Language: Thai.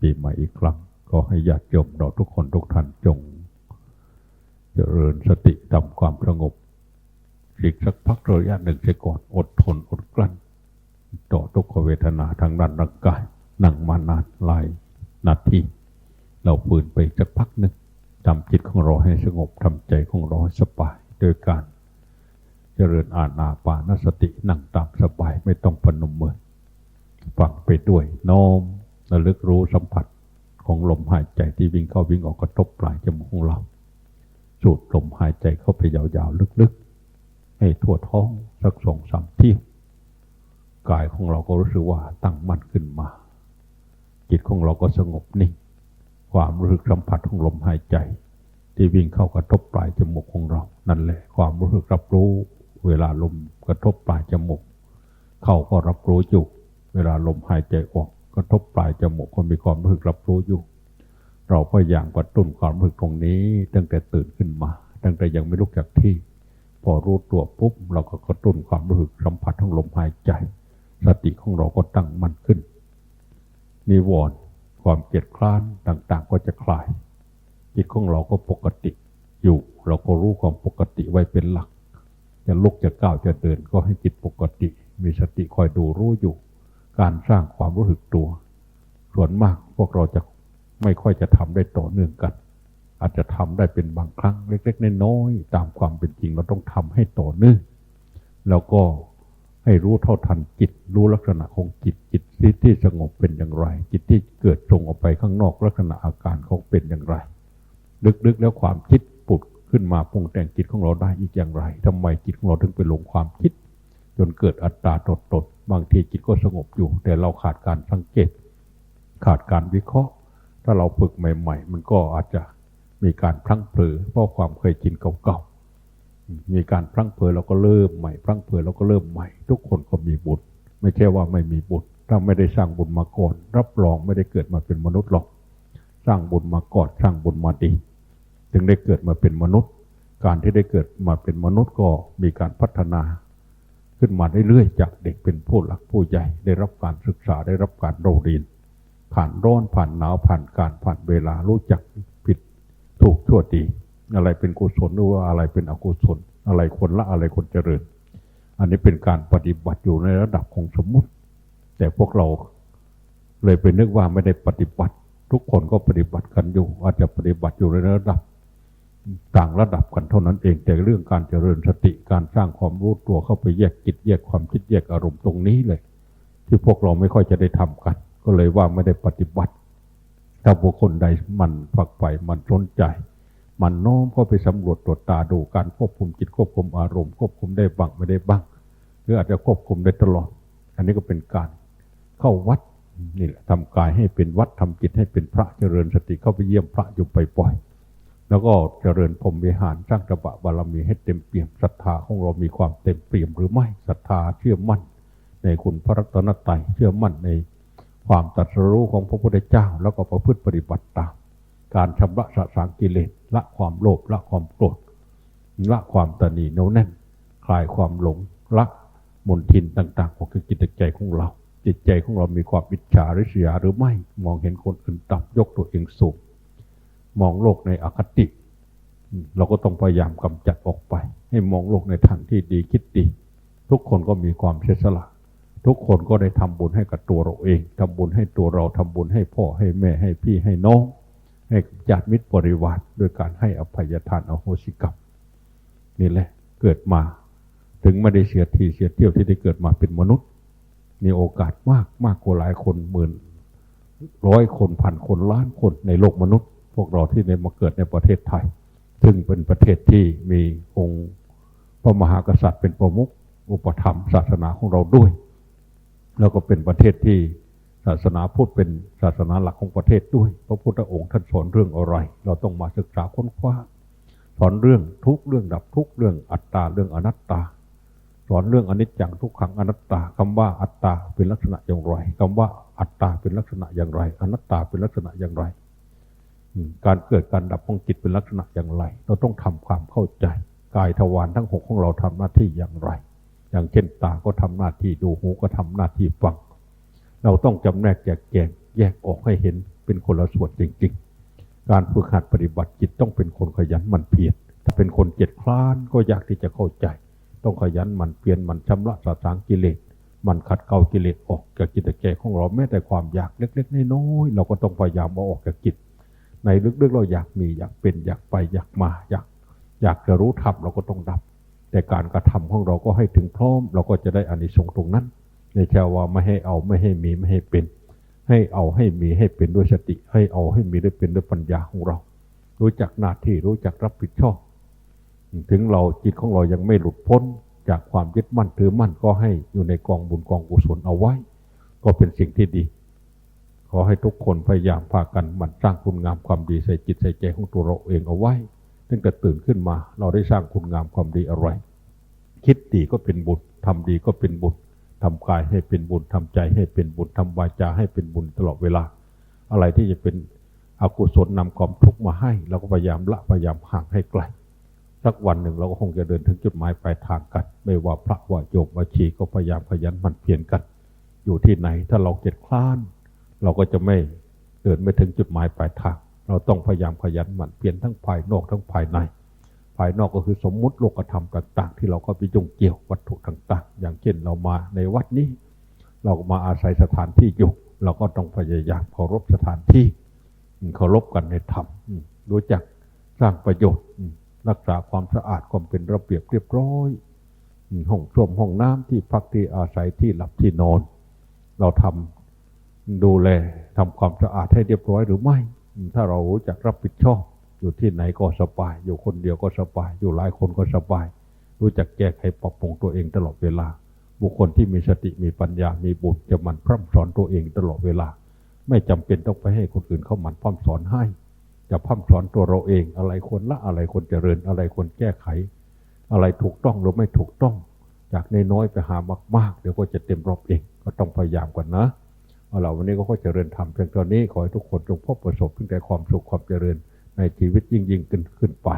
ปีใหม่อีกครั้ง ขอให้ญาติโยมเราทุกคนทุกท่านจง เจริญสติทำความสงบอีกสักพักระยะหนึ่งเสียก่อนอดทนอดกลั้น ต่อทุกขเวทนาทางด้านร่างกายนั่งมานานหลายนาทีเราฝืนไปสักพักหนึ่งทำจิตของเราให้สงบทำใจของเราให้สบายโดยการ เจริญอาณาปานสตินั่งตามสบายไม่ต้องพนมมือฟังไปด้วยโน้ม ระลึกรู้สัมผัสของลมหายใจที่วิ่งเข้าวิ่งออกกระทบปลายจมูกของเรา สูดลมหายใจเข้าไปยาวๆลึกๆ ให้ทั่วท้องสักสองสามที่กายของเราก็รู้สึกว่าตั้งมั่นขึ้นมา จิตของเราก็สงบนิ่งความรู้สึกสัมผัสของลมหายใจ ที่วิ่งเข้ากระทบปลายจมูกของเรา นั่นแหละความรู้สึกรับรู้ เวลาลมกระทบปลายจมูก เข้าก็รับรู้อยู่ เวลาลมหายใจออก กระทบปลายจมูกก็มีความรู้สึกรับรู้อยู่ เราพยายามกระตุ้นความรู้สึกตรงนี้ ตั้งแต่ตื่นขึ้นมา ตั้งแต่ยังไม่ลุกจากที่ พอรู้ตัวปุ๊บเราก็กระตุ้นความรู้สึกสัมผัสของลมหายใจ สติของเราก็ตั้งมั่นขึ้น นิวรณ์ความเกลียดคร้านต่างๆ ก็จะคลาย จิตของเราก็ปกติอยู่เราก็รู้ความปกติไว้เป็นหลัก จะลุกจะก้าวจะเดินก็ให้จิตปกติ มีสติคอยดูรู้อยู่ การสร้างความรู้สึกตัว ส่วนมากพวกเราจะไม่ค่อยจะทำได้ต่อเนื่องกัน อาจจะทำได้เป็นบางครั้งเล็กๆน้อยๆตามความเป็นจริงเราต้องทำให้ต่อเนื่องแล้วก็ให้รู้เท่าทันจิต รู้ลักษณะของจิตจิตที่ที่สงบเป็นอย่างไร จิตที่เกิดตรงออกไปข้างนอกลักษณะอาการเขาเป็นอย่างไรลึกๆแล้วความคิดปุดขึ้นมาปรุงแต่งจิตของเราได้อีกอย่างไรทำไมจิตของเราถึงไปหลงความคิด จนเกิดอัตตาตดตด บางทีจิตก็สงบอยู่ แต่เราขาดการสังเกต ขาดการวิเคราะห์ ถ้าเราฝึกใหม่ ๆ มันก็อาจจะมีการพลั้งเผลอเพราะความเคยชินเก่าๆมีการพลั้งเผลอเราก็เริ่มใหม่พลั้งเผลอเราก็เริ่มใหม่ ทุกคนก็มีบุญไม่ใช่ว่าไม่มีบุญถ้าไม่ได้สร้างบุญมาก่อน รับรองไม่ได้เกิดมาเป็นมนุษย์หรอก สร้างบุญมาก่อนสร้างบุญมาดีจึงได้เกิดมาเป็นมนุษย์ การที่ได้เกิดมาเป็นมนุษย์ก็มีการพัฒนา ขึ้นมาเรื่อยๆ จากเด็กเป็นผู้หลักผู้ใหญ่ ได้รับการศึกษาได้รับการโรงเรียน ผ่านร้อนผ่านหนาวผ่านการผ่านเวลารู้จักผิดถูกชั่วดี อะไรเป็นกุศลหรือว่าอะไรเป็นอกุศล อะไรคนละอะไรคนเจริญ อันนี้เป็นการปฏิบัติอยู่ในระดับของสมมุติ แต่พวกเราเลยไปนึกว่าไม่ได้ปฏิบัติ ทุกคนก็ปฏิบัติกันอยู่ อาจจะปฏิบัติอยู่ในระดับ ต่างระดับกันเท่านั้นเอง แต่เรื่องการเจริญสติการสร้างความรู้ตัวเข้าไปแยกจิตแยกความคิดแยกอารมณ์ตรงนี้เลย ที่พวกเราไม่ค่อยจะได้ทำกัน ก็เลยว่าไม่ได้ปฏิบัติ ถ้าบุคคลใดมันฝักใฝ่มันสนใจ มันน้อมเข้าไปสำรวจตรวจตาดูการควบคุมจิตควบคุมอารมณ์ควบคุมได้บ้างไม่ได้บ้างหรืออาจจะควบคุมได้ตลอด อันนี้ก็เป็นการเข้าวัดนี่แหละทำกายให้เป็นวัดทำจิตให้เป็นพระเจริญสติเข้าไปเยี่ยมพระอยู่บ่อยๆ แล้วก็เจริญพรมวิหารสร้างตบะบารมีให้เต็มเปี่ยมศรัทธาของเรามีความเต็มเปี่ยมหรือไม่ศรัทธาเชื่อมั่น ในคุณพระรัตนตรัยเชื่อมั่นในความตรัสรู้ของพระพุทธเจ้า แล้วก็ประพฤติปฏิบัติตาม การชำระสะสางกิเลสละความโลภละความโกรธละความตนีเนียวแน่น คลายความหลงละมนทินต่างๆของจิตใจของเรา จิตใจของเรามีความอิจฉาริษยาหรือไม่มองเห็นคนอื่นต่ำยกตัวเองสูง มองโลกในอคติ เราก็ต้องพยายามกำจัดออกไป ให้มองโลกในทางที่ดีคิดดี ทุกคนก็มีความเสียสละ ทุกคนก็ได้ทำบุญให้กับตัวเราเองทำบุญให้ตัวเราทำบุญให้พ่อให้แม่ให้พี่ให้น้อง ให้ญาติมิตรบริวารด้วยการให้อภัยทานอโหสิกรรมนี่แหละเกิดมา ถึงไม่ได้เสียทีเสียเที่ยวที่ได้เกิดมาเป็นมนุษย์ มีโอกาสมากมากกว่าหลายคนหมื่นร้อยคนพันคนล้านคนในโลกมนุษย์ พวกเราที่ได้มาเกิดในประเทศไทย ซึ่งเป็นประเทศที่มีองค์พระมหากษัตริย์เป็นประมุขอุปถัมภ์ศาสนาของเราด้วย แล้วก็เป็นประเทศที่ศาสนาพุทธเป็นศาสนาหลักของประเทศด้วย พระพุทธองค์ท่านสอนเรื่องอะไร เราต้องมาศึกษาค้นคว้า สอนเรื่องทุกเรื่องดับทุกเรื่องอัตตาเรื่องอนัตตา สอนเรื่องอนิจจังทุกขังอนัตตาคำว่าอัตตาเป็นลักษณะอย่างไรคำว่าอัตตาเป็นลักษณะอย่างไร อนัตตาเป็นลักษณะอย่างไร การเกิดการดับของจิตเป็นลักษณะอย่างไร เราต้องทำความเข้าใจ กายทวารทั้งหกของเราทำหน้าที่อย่างไร อย่างเช่นตาก็ทำหน้าที่ดูหูก็ทำหน้าที่ฟัง เราต้องจำแนกแยกแยกแยกออกให้เห็นเป็นคนละส่วนจริง ๆ การฝึกหัดปฏิบัติจิตต้องเป็นคนขยันมันเพียรถ้าเป็นคนเกียจคร้านก็ยากที่จะเข้าใจ ต้องขยันมันเพียรมันชำระสาสางกิเลสมันขัดเกลากิเลสออกจากจิตใจของเราแม้แต่ความอยากเล็ก ๆน้อยๆเราก็ต้องพยายามเอาออกจากจิต ในลึกๆเราอยากมีอยากเป็นอยากไปอยากมาอยากอยากจะรู้ธรรมเราก็ต้องดับ แต่การกระทำของเราก็ให้ถึงพร้อม เราก็จะได้อานิสงส์ตรงนั้น ในแค่ว่าไม่ให้เอาไม่ให้มีไม่ให้เป็น ให้เอาให้มีให้เป็นด้วยสติ ให้เอาให้มีได้เป็นด้วยปัญญาของเรา รู้จักหน้าที่รู้จักรับผิดชอบ ถึงเราจิตของเรายังไม่หลุดพ้นจากความยึดมั่นถือมั่นก็ให้อยู่ในกองบุญกองกุศลเอาไว้ ก็เป็นสิ่งที่ดี ขอให้ทุกคนพยายามพากันมันสร้างคุณงามความดีใส่จิตใส่ใจของตัวเราเองเอาไว้ตั้งแต่ตื่นขึ้นมา เราได้สร้างคุณงามความดีอะไร คิดดีก็เป็นบุญทำดีก็เป็นบุญทำกายให้เป็นบุญทำใจให้เป็นบุญทำวาจาให้เป็นบุญตลอดเวลา อะไรที่จะเป็นอกุศลนำความทุกข์มาให้ เราก็พยายามละพยายามห่างให้ไกลสักวันหนึ่งเราก็คงจะเดินถึงจุดหมายปลายทางกัน ไม่ว่าพระว่าโยมว่าชีก็พยายามขยันหมันเพียรกัน อยู่ที่ไหนถ้าเราเกียจคร้าน เราก็จะไม่เดินไม่ถึงจุดหมายปลายทาง เราต้องพยายามขยันหมั่นเพียรทั้งภายนอกทั้งภายใน ภายนอกก็คือสมมุติโลกธรรมต่าง ๆ ที่เราก็ไปยุ่งเกี่ยววัตถุต่าง ๆ อย่างเช่นเรามาในวัดนี้ เราก็มาอาศัยสถานที่อยู่ เราก็ต้องพยายามเคารพสถานที่เคารพกันในธรรมรู้จักสร้างประโยชน์รักษาความสะอาดความเป็นระเบียบเรียบร้อยห้องส้วมห้องน้ำที่พักที่อาศัยที่หลับที่นอน เราทำ ดูแลทำความสะอาดให้เรียบร้อยหรือไม่ ถ้าเรารู้จักรับผิดชอบ อยู่ที่ไหนก็สบาย อยู่คนเดียวก็สบาย อยู่หลายคนก็สบาย รู้จักแก้ไขปรับปรุงตัวเองตลอดเวลา บุคคลที่มีสติมีปัญญา มีบุญจะมันพร่ำสอนตัวเองตลอดเวลา ไม่จำเป็นต้องไปให้คนอื่นเขาหมันพร่ำสอนให้ จะพร่ำสอนตัวเราเอง อะไรควรละอะไรควรเจริญ อะไรควรแก้ไข อะไรถูกต้องหรือไม่ถูกต้อง จากนน้อยไปหามาก ๆ เดี๋ยวก็จะเต็มรอบเอง ก็ต้องพยายามกันนะ เอาล่ะวันนี้ก็ขอเจริญธรรมเพียงตอนนี้ขอให้ทุกคนจงพบประสบถึงแต่ความสุขความเจริญในชีวิตยิ่งยิ่งขึ้นขึ้นไป